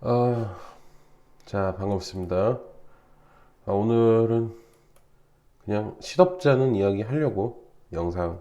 아, 자, 반갑습니다. 아, 오늘은 그냥 시덥잖은 이야기 하려고 영상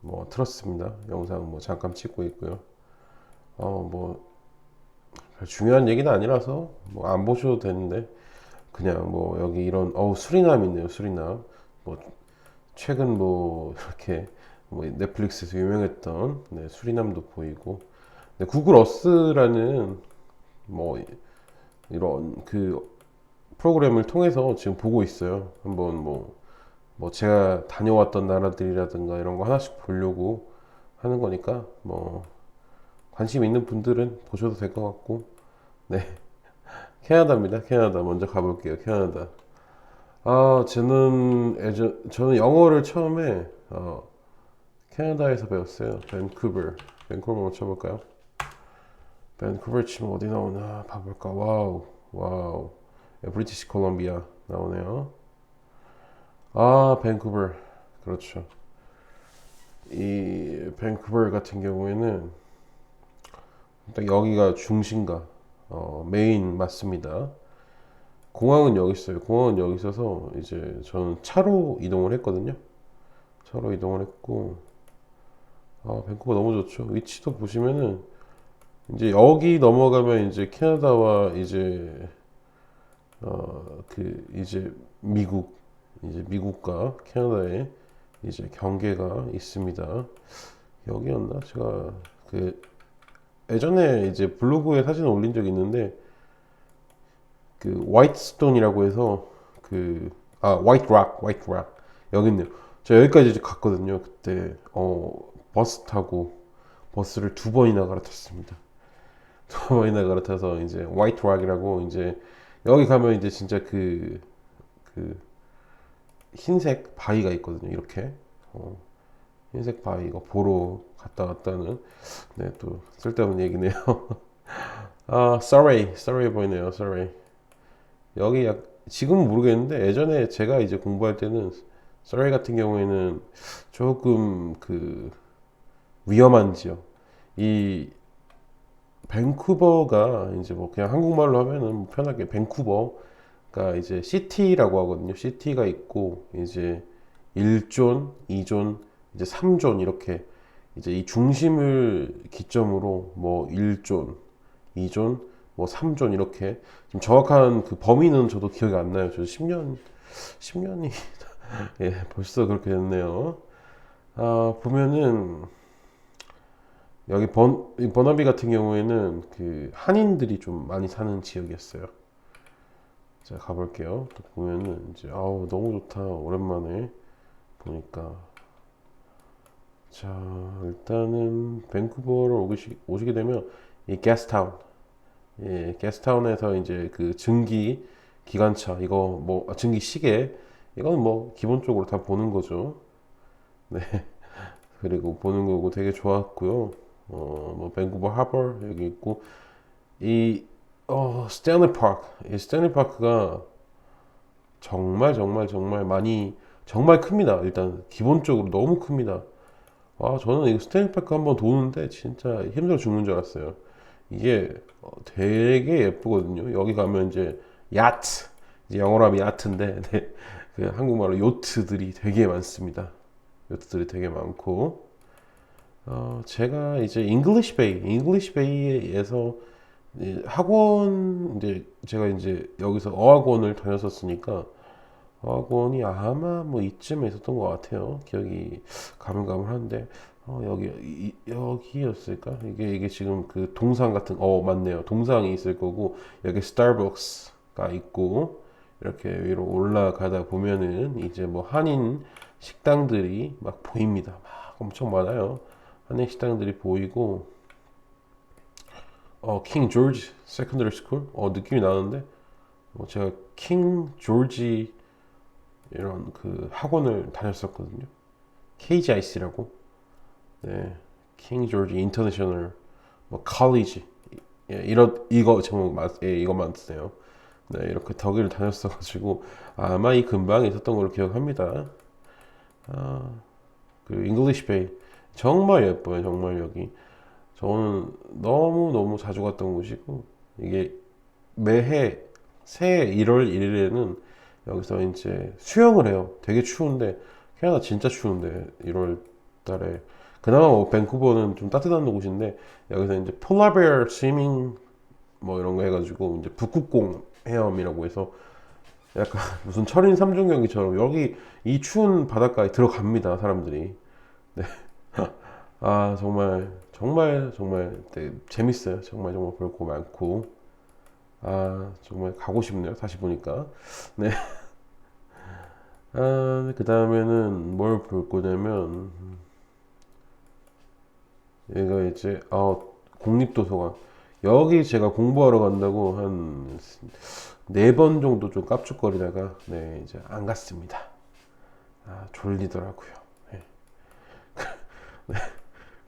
뭐 틀었습니다. 영상 뭐 잠깐 찍고 있고요. 어, 뭐, 별 중요한 얘기는 아니라서 뭐 안 보셔도 되는데 그냥 뭐 여기 이런, 어우, 수리남 있네요, 수리남. 뭐, 최근 뭐 이렇게 뭐 넷플릭스에서 유명했던 네, 수리남도 보이고 네, 구글 어스라는 뭐 이런 그 프로그램을 통해서 지금 보고 있어요. 한번 뭐, 뭐 제가 다녀왔던 나라들이라든가 이런 거 하나씩 보려고 하는 거니까 뭐 관심 있는 분들은 보셔도 될 것 같고 네 캐나다입니다. 캐나다 먼저 가볼게요. 캐나다. 아 저는 예전 저는 영어를 처음에 어, 캐나다에서 배웠어요. 밴쿠버. 밴쿠버 한번 쳐볼까요? 밴쿠버 치면 어디 나오나 봐볼까. 와우, 와우. 예, 브리티시 콜롬비아 나오네요. 아, 밴쿠버. 그렇죠. 이 밴쿠버 같은 경우에는 딱 여기가 중심가, 어, 메인 맞습니다. 공항은 여기 있어요. 공항은 여기 있어서 이제 저는 차로 이동을 했거든요. 차로 이동을 했고, 아, 밴쿠버 너무 좋죠. 위치도 보시면은 이제 여기 넘어가면 이제 캐나다와 이제 어 그 이제 미국 이제 미국과 캐나다의 이제 경계가 있습니다. 여기였나? 제가 그 예전에 이제 블로그에 사진 올린 적이 있는데 그 화이트스톤이라고 해서 그아 화이트 락 화이트 락 여기 있네요. 저 여기까지 이제 갔거든요. 그때 어 버스 타고 버스를 두 번이나 갈아탔습니다. 두 번이나 갈아타서 이제 화이트 락이라고 이제 여기 가면 이제 진짜 그, 그 흰색 바위가 있거든요. 이렇게. 어, 흰색 바위 이거 보러 갔다 왔다는 네, 또 쓸데없는 얘기네요. 아, 서레이, 서레이 보이네요. 서레이. 여기 약 지금은 모르겠는데 예전에 제가 이제 공부할 때는 서레이 같은 경우에는 조금 그 위험한 지역. 이 밴쿠버가 이제 뭐 그냥 한국말로 하면은 뭐 편하게 밴쿠버가 이제 시티라고 하거든요. 시티가 있고 이제 1존, 2존, 이제 3존 이렇게 이제 이 중심을 기점으로 뭐 1존, 2존, 뭐 3존 이렇게 지금 정확한 그 범위는 저도 기억이 안 나요. 저 10년 10년이 예, 벌써 그렇게 됐네요. 아, 보면은 여기 번, 이 버나비 같은 경우에는 그 한인들이 좀 많이 사는 지역이었어요. 자, 가볼게요. 또 보면은 이제 아우 너무 좋다. 오랜만에 보니까. 자, 일단은 밴쿠버를 오시, 오시게 되면 이 게스트타운. 예, 게스트타운에서 이제 그 증기 기관차 이거 뭐 아, 증기 시계 이거는 뭐 기본적으로 다 보는 거죠. 네. 그리고 보는 거고 되게 좋았고요. 어, 뭐 밴쿠버 하버 여기 있고 이 어, 스탠리 파크. 이 스탠리 파크가 정말 정말 정말 많이 정말 큽니다. 일단 기본적으로 너무 큽니다. 아, 저는 이거 스탠리 파크 한번 도는데 진짜 힘들어 죽는 줄 알았어요. 이게 어, 되게 예쁘거든요. 여기 가면 이제 야트, 이제 영어로 하면 야트인데 네, 그 한국말로 요트들이 되게 많습니다. 요트들이 되게 많고 어, 제가 이제 잉글리시 베이, 잉글리시 베이에서 학원 이제 제가 이제 여기서 어학원을 다녔었으니까 어학원이 아마 뭐 이쯤에 있었던 것 같아요. 기억이 가물가물한데 어, 여기 이- 여기였을까? 이게 이게 지금 그 동상 같은 어 맞네요. 동상이 있을 거고 여기 스타벅스가 있고 이렇게 위로 올라가다 보면은 이제 뭐 한인 식당들이 막 보입니다. 막 엄청 많아요. 한인 식당들이 보이고 어, 킹 조지 세컨더리 스쿨 어 느낌이 나는데 뭐 제가 킹 조지 이런 그 학원을 다녔었거든요. KGIC라고 네, 킹 조지 인터내셔널 뭐 컬리지 예, 이런 이거 제목 맞 예, 이거 맞으세요. 네, 이렇게 덕기를 다녔어가지고 아마 이 근방에 있었던 걸로 기억합니다. 아, 그 잉글리시 베이 정말 예뻐요, 정말 여기. 저는 너무 너무 자주 갔던 곳이고 이게 매해 새해 1월 1일에는 여기서 이제 수영을 해요. 되게 추운데 캐나다 진짜 추운데 1월 달에 그나마 뭐 밴쿠버는 좀 따뜻한 곳인데 여기서 이제 폴라베어 스위밍 뭐 이런 거 해가지고 이제 북극공 헤엄이라고 해서 약간 무슨 철인 삼종 경기처럼 여기 이 추운 바닷가에 들어갑니다 사람들이 네. 아 정말 정말 정말 네, 재밌어요 정말 정말 볼 거 많고 아 정말 가고 싶네요 다시 보니까 네. 네아 그 다음에는 뭘 볼 거냐면 얘가 이제 아 국립도서관 여기 제가 공부하러 간다고 한 네 번 정도 좀 깝죽거리다가 네 이제 안 갔습니다. 아 졸리더라고요. 네. 네.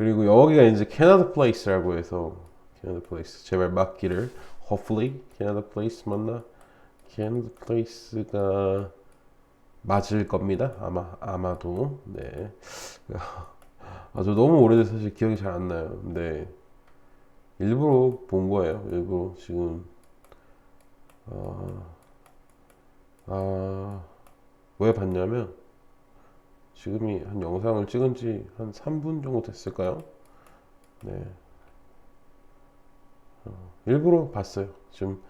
그리고 여기가 이제 캐나다 플레이스라고 해서 캐나다 플레이스 제발 맞기를 hopefully 캐나다 플레이스 맞나? 캐나다 플레이스가 맞을 겁니다. 아마 아마도 네. 아저 너무 오래돼서 사실 기억이 잘 안 나요. 근데 일부러 본 거예요. 일부러 지금 아, 아, 왜 봤냐면 지금이 한 영상을 찍은 지 한 3분 정도 됐을까요? 네. 어, 일부러 봤어요. 지금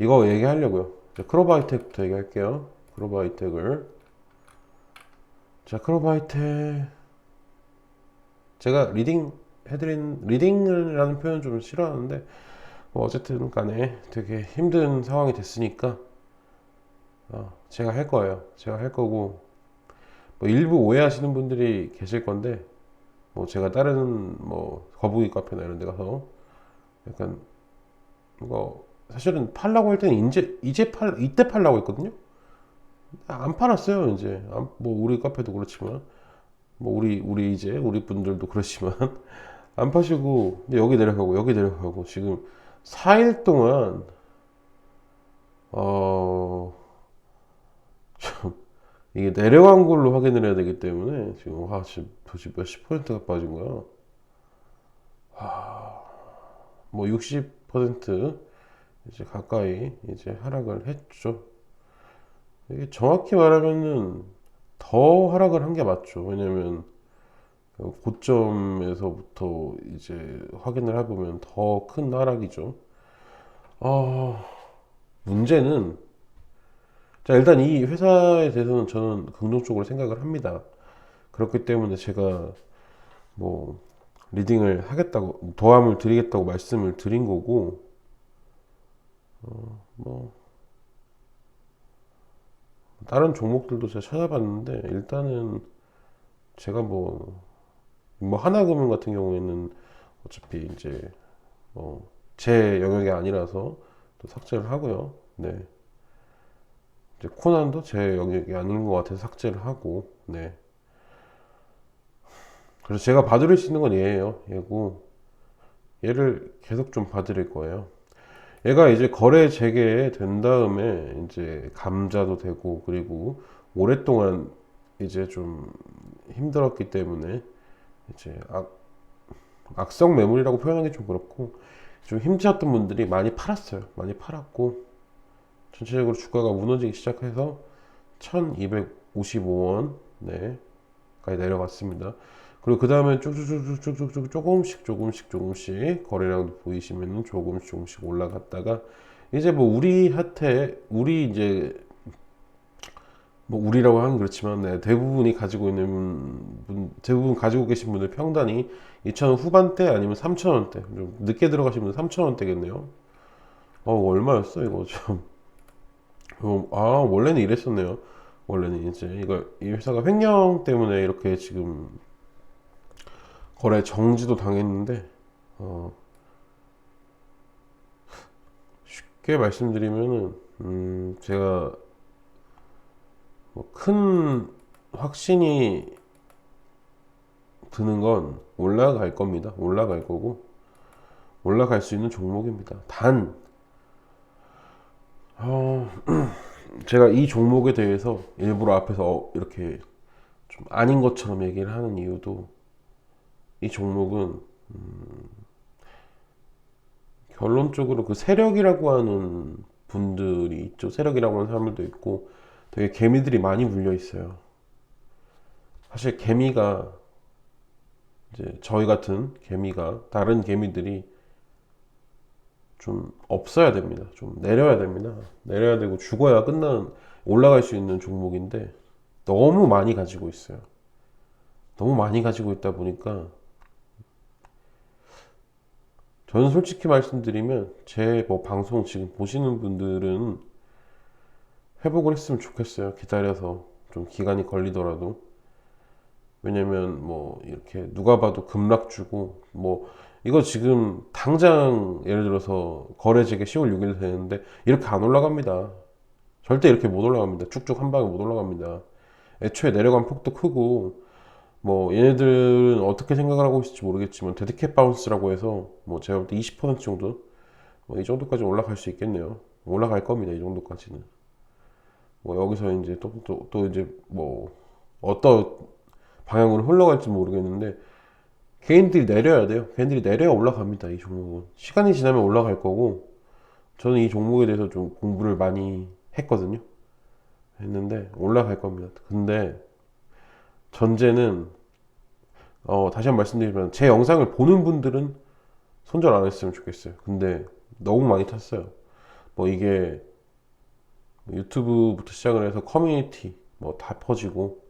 이거 얘기하려고요. 자, 크로바이텍부터 얘기할게요. 크로바이텍을. 자, 크로바이텍. 제가 리딩 해드린, 리딩이라는 표현 좀 싫어하는데, 뭐 어쨌든 간에 되게 힘든 상황이 됐으니까 어, 제가 할 거예요. 제가 할 거고 뭐 일부 오해하시는 분들이 계실 건데 뭐 제가 다른 뭐 거북이 카페나 이런 데 가서 약간 이거 사실은 팔라고 할 때는 이제 이제 팔 이때 팔라고 했거든요. 안 팔았어요 이제 안- 뭐 우리 카페도 그렇지만 뭐 우리 우리 이제 우리 분들도 그렇지만 안 파시고 여기 내려가고 여기 내려가고 지금 4일 동안 어, 좀 이게 내려간 걸로 확인을 해야 되기 때문에 지금 와 지금 도대체 몇십 퍼센트가 빠진 거야. 와, 뭐60% 이제 가까이 이제 하락을 했죠. 이게 정확히 말하면은 더 하락을 한 게 맞죠. 왜냐면 그 고점에서부터 이제 확인을 해보면 더 큰 하락이죠. 아, 문제는, 자, 일단 이 회사에 대해서는 저는 긍정적으로 생각을 합니다. 그렇기 때문에 제가 뭐, 리딩을 하겠다고, 도움을 드리겠다고 말씀을 드린 거고, 어, 뭐, 다른 종목들도 제가 찾아봤는데, 일단은 제가 뭐, 뭐 하나금융 같은 경우에는 어차피 이제 뭐 제 영역이 아니라서 또 삭제를 하고요. 네. 이제 코난도 제 영역이 아닌 것 같아서 삭제를 하고, 네. 그래서 제가 봐드릴 수 있는 건 얘예요. 얘고, 얘를 계속 좀 봐드릴 거예요. 얘가 이제 거래 재개된 다음에 이제 감자도 되고, 그리고 오랫동안 이제 좀 힘들었기 때문에 이제 악, 악성 매물이라고 표현하기 좀 그렇고 좀 힘드셨던 분들이 많이 팔았어요. 많이 팔았고 전체적으로 주가가 무너지기 시작해서 1255원 네 까지 내려갔습니다. 그리고 그 다음에 쭉쭉쭉쭉쭉쭉 조금씩 조금씩 조금씩 거래량도 보이시면은 조금씩 조금씩 올라갔다가 이제 뭐 우리 한테 우리 이제 뭐 우리라고 하면 그렇지만 네, 대부분이 가지고 있는 분, 대부분 가지고 계신 분들 평단이 2,000원 후반대 아니면 3,000원대 좀 늦게 들어가신 분들 3,000원대겠네요. 어 얼마였어 이거 좀. 어, 아 원래는 이랬었네요. 원래는 이제 이거 이 회사가 횡령 때문에 이렇게 지금 거래 정지도 당했는데 어, 쉽게 말씀드리면은 음, 제가 뭐 큰 확신이 드는 건 올라갈 겁니다. 올라갈 거고 올라갈 수 있는 종목입니다. 단 어, 제가 이 종목에 대해서 일부러 앞에서 어, 이렇게 좀 아닌 것처럼 얘기를 하는 이유도 이 종목은 음, 결론적으로 그 세력이라고 하는 분들이 있죠. 세력이라고 하는 사람들도 있고 되게 개미들이 많이 물려 있어요. 사실 개미가 이제 저희 같은 개미가 다른 개미들이 좀 없어야 됩니다. 좀 내려야 됩니다. 내려야 되고 죽어야 끝나는 올라갈 수 있는 종목인데 너무 많이 가지고 있어요. 너무 많이 가지고 있다 보니까 저는 솔직히 말씀드리면 제 뭐 방송 지금 보시는 분들은 회복을 했으면 좋겠어요. 기다려서 좀 기간이 걸리더라도 왜냐면 뭐 이렇게 누가 봐도 급락 주고 뭐 이거 지금 당장 예를 들어서 거래 재개 10월 6일 되는데 이렇게 안 올라갑니다. 절대 이렇게 못 올라갑니다. 쭉쭉 한 방에 못 올라갑니다. 애초에 내려간 폭도 크고 뭐 얘네들은 어떻게 생각을 하고 있을지 모르겠지만 데드캣 바운스라고 해서 뭐 제가 볼 때 20% 정도 뭐 이 정도까지 올라갈 수 있겠네요. 올라갈 겁니다. 이 정도까지는. 뭐 여기서 이제 또또또 이제 뭐 어떤 방향으로 흘러갈지 모르겠는데 개인들이 내려야 돼요. 개인들이 내려야 올라갑니다. 이 종목은 시간이 지나면 올라갈 거고 저는 이 종목에 대해서 좀 공부를 많이 했거든요. 했는데 올라갈 겁니다. 근데 전제는 어, 다시 한 번 말씀드리면 제 영상을 보는 분들은 손절 안 했으면 좋겠어요. 근데 너무 많이 탔어요. 뭐 이게 유튜브부터 시작을 해서 커뮤니티 뭐 다 퍼지고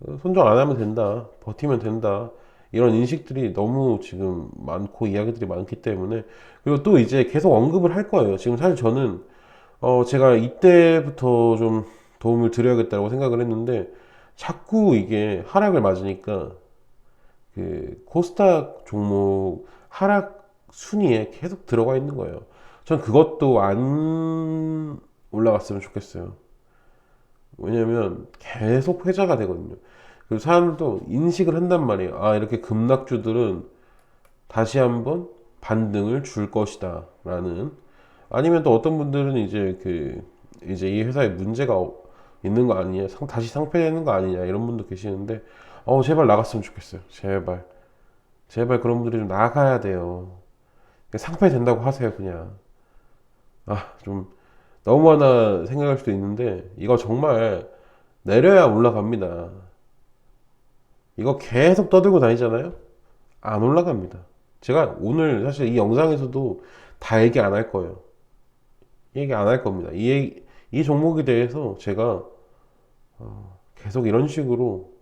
어, 손절 안 하면 된다. 버티면 된다. 이런 인식들이 너무 지금 많고 이야기들이 많기 때문에 그리고 또 이제 계속 언급을 할 거예요. 지금 사실 저는 어 제가 이때부터 좀 도움을 드려야겠다고 생각을 했는데 자꾸 이게 하락을 맞으니까 그 코스닥 종목 하락 순위에 계속 들어가 있는 거예요. 전 그것도 안 올라갔으면 좋겠어요. 왜냐면 계속 회자가 되거든요. 그리고 사람들도 인식을 한단 말이에요. 아, 이렇게 급락주들은 다시 한번 반등을 줄 것이다. 라는. 아니면 또 어떤 분들은 이제 그, 이제 이 회사에 문제가 어- 있는 거 아니냐. 상- 다시 상폐되는 거 아니냐. 이런 분도 계시는데, 어, 제발 나갔으면 좋겠어요. 제발. 제발 그런 분들이 좀 나가야 돼요. 상폐된다고 하세요, 그냥. 아, 좀, 너무하나 생각할 수도 있는데, 이거 정말 내려야 올라갑니다. 이거 계속 떠들고 다니잖아요? 안 올라갑니다. 제가 오늘 사실 이 영상에서도 다 얘기 안 할 거예요. 얘기 안 할 겁니다. 이, 이 종목에 대해서 제가 어, 계속 이런 식으로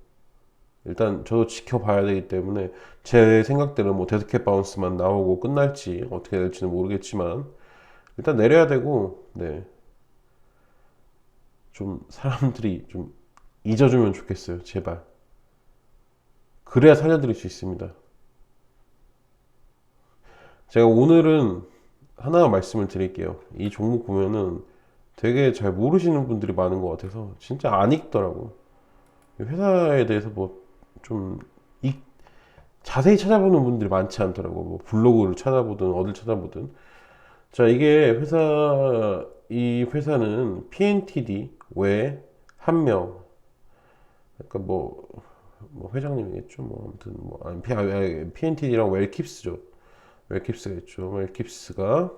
일단 저도 지켜봐야 되기 때문에 제 생각대로 뭐 데드캣 바운스만 나오고 끝날지 어떻게 될지는 모르겠지만 일단 내려야 되고 네. 좀 사람들이 좀 잊어주면 좋겠어요. 제발. 그래야 살려드릴 수 있습니다. 제가 오늘은 하나 말씀을 드릴게요. 이 종목 보면은 되게 잘 모르시는 분들이 많은 것 같아서 진짜 안 읽더라고. 회사에 대해서 뭐 좀 자세히 찾아보는 분들이 많지 않더라고. 뭐 블로그를 찾아보든 어딜 찾아보든. 자, 이게 회사, 이 회사는 PNTD 외 한 명, 그러니까 뭐, 뭐 회장님이겠죠. 뭐 아무튼 뭐 PNTD랑 웰킵스죠. 웰킵스겠죠. 웰킵스가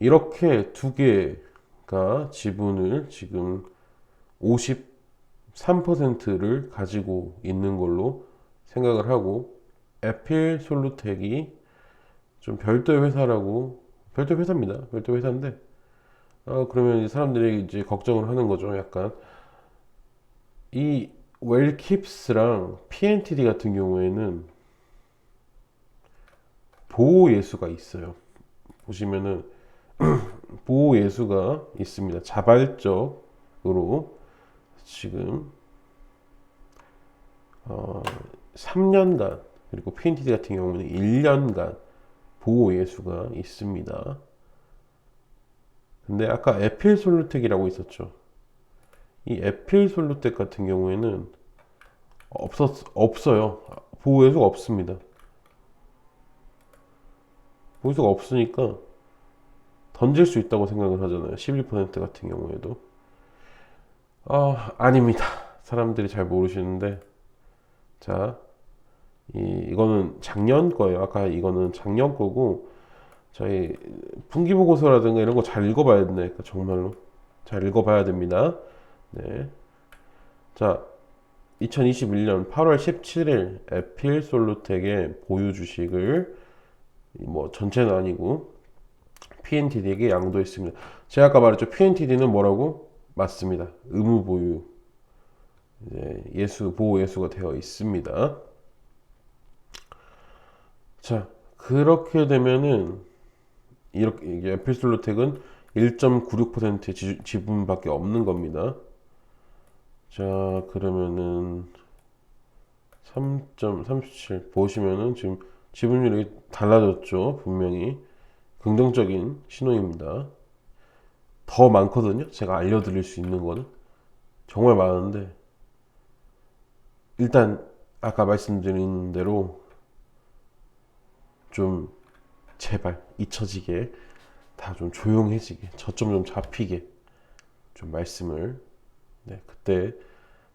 이렇게 두 개가 지분을 지금 53%를 가지고 있는 걸로 생각을 하고 에필 솔루텍이 좀 별도의 회사라고 별도 회사입니다. 별도 회사인데 아 그러면 이제 사람들이 이제 걱정을 하는 거죠. 약간 이 웰킵스랑 PNTD 같은 경우에는 보호 예수가 있어요. 보시면은 보호 예수가 있습니다. 자발적으로 지금 어, 3년간 그리고 PNTD 같은 경우는 1년간 보호 예수가 있습니다. 근데 아까 에필 솔루텍이라고 있었죠. 이 에필 솔루텍 같은 경우에는 없었 없어요. 보호 예수가 없습니다. 보호 예수가 없으니까 던질 수 있다고 생각을 하잖아요. 11% 같은 경우에도 아 아닙니다. 사람들이 잘 모르시는데 자 이 이거는 작년 거예요. 아까 이거는 작년 거고 저희 분기 보고서라든가 이런 거 잘 읽어봐야 된다. 그러니까 정말로 잘 읽어봐야 됩니다. 네. 자, 2021년 8월 17일 에필 솔루텍의 보유 주식을 뭐 전체는 아니고 PNTD에게 양도했습니다. 제가 아까 말했죠. PNTD는 뭐라고? 맞습니다. 의무 보유. 예수 보호 예수가 되어 있습니다. 자, 그렇게 되면은 이렇게 이게 에필 솔루텍은 1.96%의 지- 지분밖에 없는 겁니다. 자, 그러면은 3.37 보시면은 지금 지분율이 달라졌죠. 분명히 긍정적인 신호입니다. 더 많거든요. 제가 알려드릴 수 있는 거는 정말 많은데 일단 아까 말씀드린 대로 좀 제발 잊혀지게 다 좀 조용해지게 저점 좀 잡히게 좀 말씀을 네, 그때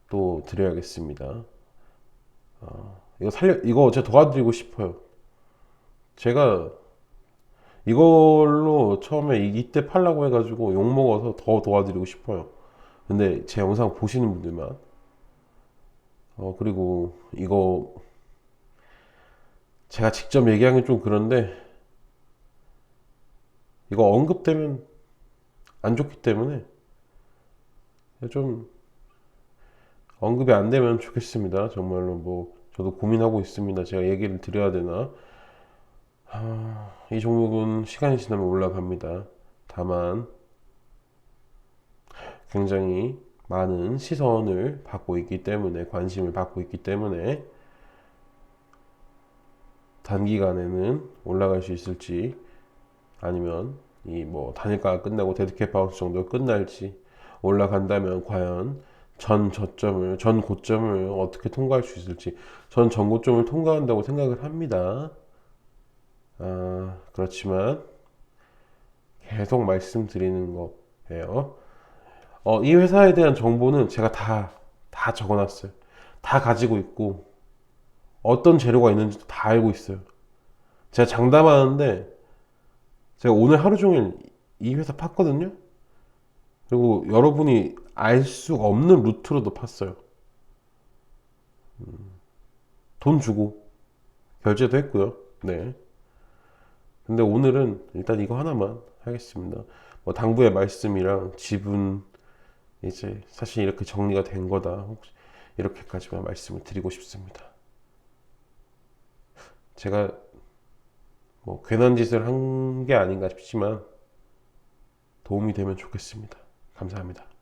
또 드려야겠습니다. 어, 이거 살려 이거 제가 도와드리고 싶어요. 제가 이걸로 처음에 이- 이때 팔라고 해가지고 욕 먹어서 더 도와드리고 싶어요. 근데 제 영상 보시는 분들만 어 그리고 이거 제가 직접 얘기하기 좀 그런데 이거 언급되면 안 좋기 때문에 좀 언급이 안 되면 좋겠습니다. 정말로 뭐 저도 고민하고 있습니다. 제가 얘기를 드려야 되나? 아, 이 종목은 시간이 지나면 올라갑니다. 다만 굉장히 많은 시선을 받고 있기 때문에 관심을 받고 있기 때문에 단기간에는 올라갈 수 있을지 아니면 이 뭐 단일가가 끝나고 데드캣 바운스 정도 끝날지 올라간다면 과연 전 저점을 전 고점을 어떻게 통과할 수 있을지 전 전고점을 통과한다고 생각을 합니다. 아, 그렇지만 계속 말씀드리는 거예요. 어, 이 회사에 대한 정보는 제가 다, 다 적어놨어요. 다 가지고 있고, 어떤 재료가 있는지도 다 알고 있어요. 제가 장담하는데, 제가 오늘 하루 종일 이 회사 팠거든요? 그리고 여러분이 알 수 없는 루트로도 팠어요. 음, 돈 주고, 결제도 했고요. 네. 근데 오늘은 일단 이거 하나만 하겠습니다. 뭐 당부의 말씀이랑 지분 이제 사실 이렇게 정리가 된 거다. 혹시 이렇게까지만 말씀을 드리고 싶습니다. 제가 뭐 괜한 짓을 한 게 아닌가 싶지만 도움이 되면 좋겠습니다. 감사합니다.